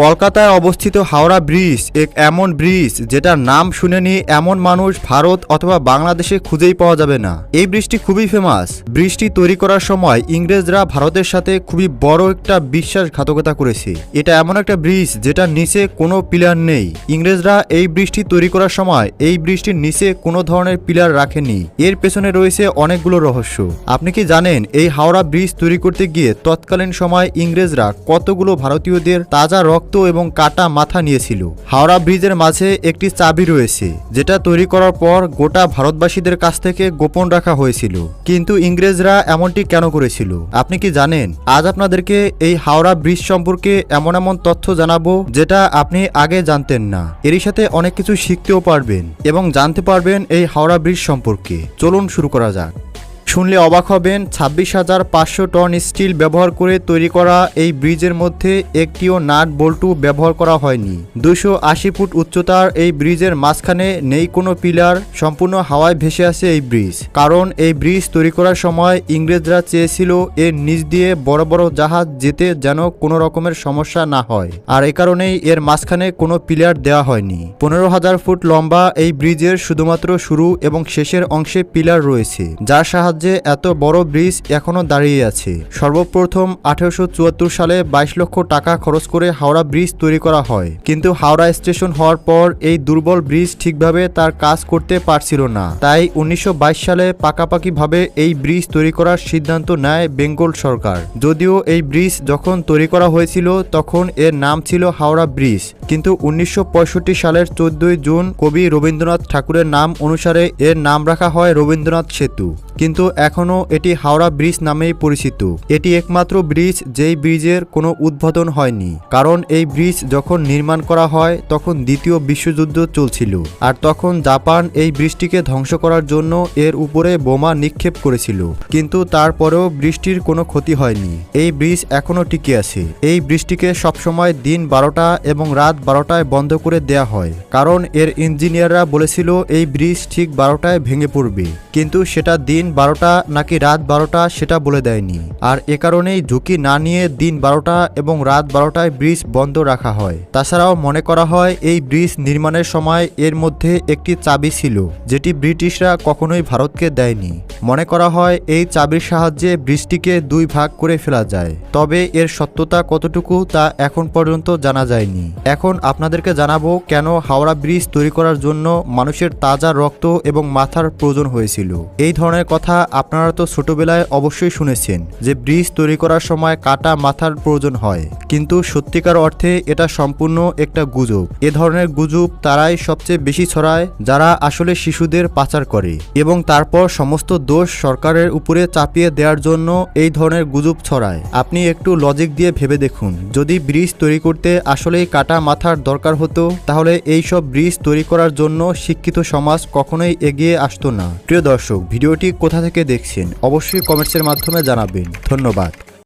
কলকাতায় অবস্থিত হাওড়া ব্রিজ এক এমন ব্রিজ যেটার নাম শুনেনি এমন মানুষ ভারত অথবা বাংলাদেশে খুঁজেই পাওয়া যাবে না। এই ব্রিজটি খুবই ফেমাস ব্রিজটি তৈরি করার সময় ইংরেজরা ভারতের সাথে খুবই বড় একটা বিশ্বাসঘাতকতা করেছে। এটা এমন একটা ব্রিজ যেটার নিচে কোনো পিলার নেই। ইংরেজরা এই ব্রিজটি তৈরি করার সময় এই ব্রিজটির নিচে কোনো ধরনের পিলার রাখেনি। এর পেছনে রয়েছে অনেকগুলো রহস্য। আপনি কি জানেন এই হাওড়া ব্রিজ তৈরি করতে গিয়ে তৎকালীন সময় ইংরেজরা কতগুলো ভারতীয়দের তাজা রক্ত এবং কাটা মাথা নিয়েছিল। হাওড়া ব্রিজের মাঝে একটি চাবি রয়েছে, যেটা তৈরি করার পর গোটা ভারতবাসীদের কাছ থেকে গোপন রাখা হয়েছিল। কিন্তু ইংরেজরা এমনটি কেন করেছিল? আপনি কি জানেন? আজ আপনাদেরকে এই হাওড়া ব্রিজ সম্পর্কে এমন এমন তথ্য জানাব যেটা আপনি আগে জানতেন না। এরই সাথে অনেক কিছু শিখতেও পারবেন এবং জানতে পারবেন এই হাওড়া ব্রিজ সম্পর্কে। চলুন শুরু করা যাক। শুনলে অবাক হবেন, ছাব্বিশ হাজার পাঁচশো টন স্টিল ব্যবহার করে তৈরি করা এই ব্রিজের মধ্যে একটিও নাট বল্টু ব্যবহার করা হয়নি। দুশো আশি ফুট উচ্চতার এই ব্রিজের মাঝখানে নেই কোনো পিলার, সম্পূর্ণ হাওয়ায় ভেসে আছে এই ব্রিজ। কারণ এই ব্রিজ তৈরি করার সময় ইংরেজরা চেয়েছিল এর নিচ দিয়ে বড় বড় জাহাজ যেতে যেন কোনো রকমের সমস্যা না হয়। আর এ কারণেই এর মাঝখানে কোনো পিলার দেওয়া হয়নি। পনেরো হাজার ফুট লম্বা এই ব্রিজের শুধুমাত্র শুরু এবং শেষের অংশে পিলার রয়েছে, যার সাহায্যে এত বড় ব্রিজ এখনও দাঁড়িয়ে আছে। সর্বপ্রথম আঠারোশো চুয়াত্তর সালে বাইশ লক্ষ টাকা খরচ করে হাওড়া ব্রিজ তৈরি করা হয়। কিন্তু হাওড়া স্টেশন হওয়ার পর এই দুর্বল ব্রিজ ঠিকভাবে তার কাজ করতে পারছিল না। তাই উনিশশো বাইশ সালে পাকাপাকিভাবে এই ব্রিজ তৈরি করার সিদ্ধান্ত নেয় বেঙ্গল সরকার। যদিও এই ব্রিজ যখন তৈরি করা হয়েছিল, তখন এর নাম ছিল হাওড়া ব্রিজ। কিন্তু উনিশশো পঁয়ষট্টি সালের চোদ্দই জুন কবি রবীন্দ্রনাথ ঠাকুরের নাম অনুসারে এর নাম রাখা হয় রবীন্দ্রনাথ সেতু। কিন্তু এখনও এটি হাওড়া ব্রিজ নামেই পরিচিত। এটি একমাত্র ব্রিজ যেই ব্রিজের কোনো উদ্বোধন হয়নি। কারণ এই ব্রিজ যখন নির্মাণ করা হয়, তখন দ্বিতীয় বিশ্বযুদ্ধ চলছিল। আর তখন জাপান এই ব্রিজটিকে ধ্বংস করার জন্য এর উপরে বোমা নিক্ষেপ করেছিল। কিন্তু তারপরেও বৃষ্টির কোনো ক্ষতি হয়নি। এই ব্রিজ এখনও টিকে আছে। এই ব্রিজটিকে সবসময় দিন বারোটা এবং রাত বারোটায় বন্ধ করে দেয়া হয়। কারণ এর ইঞ্জিনিয়াররা বলেছিল, এই ব্রিজ ঠিক বারোটায় ভেঙে পড়বে। কিন্তু সেটা দিন বারোটা নাকি রাত বারোটা সেটা বলে দেয়নি। আর এ কারণেই ঝুঁকি না নিয়ে দিন বারোটা এবং রাত বারোটায় ব্রিজ বন্ধ রাখা হয়। তাছাড়াও মনে করা হয়, এই ব্রিজ নির্মাণের সময় এর মধ্যে একটি চাবি ছিল, যেটি ব্রিটিশরা কখনোই ভারতকে দেয়নি। মনে করা হয়, এই চাবির সাহায্যে ব্রিজটিকে দুই ভাগ করে ফেলা যায়। তবে এর সত্যতা কতটুকু তা এখন পর্যন্ত জানা যায়নি। এখন আপনাদেরকে জানাব কেন হাওড়া ব্রিজ তৈরি করার জন্য মানুষের তাজা রক্ত এবং মাথার প্রয়োজন হয়েছিল। এই ধরনের কথা আপনারা তো ছোটবেলায় অবশ্যই শুনেছেন যে ব্রিজ তৈরি করার সময় কাটা মাথার প্রয়োজন হয়। কিন্তু সত্যিকার অর্থে এটা সম্পূর্ণ একটা গুজব। এ ধরনের গুজব তারাই সবচেয়ে বেশি ছড়ায়, যারা আসলে শিশুদের পাচার করে। এবং তারপর সমস্ত দোষ সরকারের উপরে চাপিয়ে দেওয়ার জন্য এই ধরনের গুজব ছড়ায়। আপনি একটু লজিক দিয়ে ভেবে দেখুন, যদি ব্রিজ তৈরি করতে আসলেই কাটা মাথার দরকার হতো, তাহলে এই সব ব্রিজ তৈরি করার জন্য শিক্ষিত সমাজ কখনোই এগিয়ে আসতো না। প্রিয় দর্শক, ভিডিওটি কোথা থেকে দেখছেন অবশ্যই কমেন্টসের মাধ্যমে জানাবেন। ধন্যবাদ।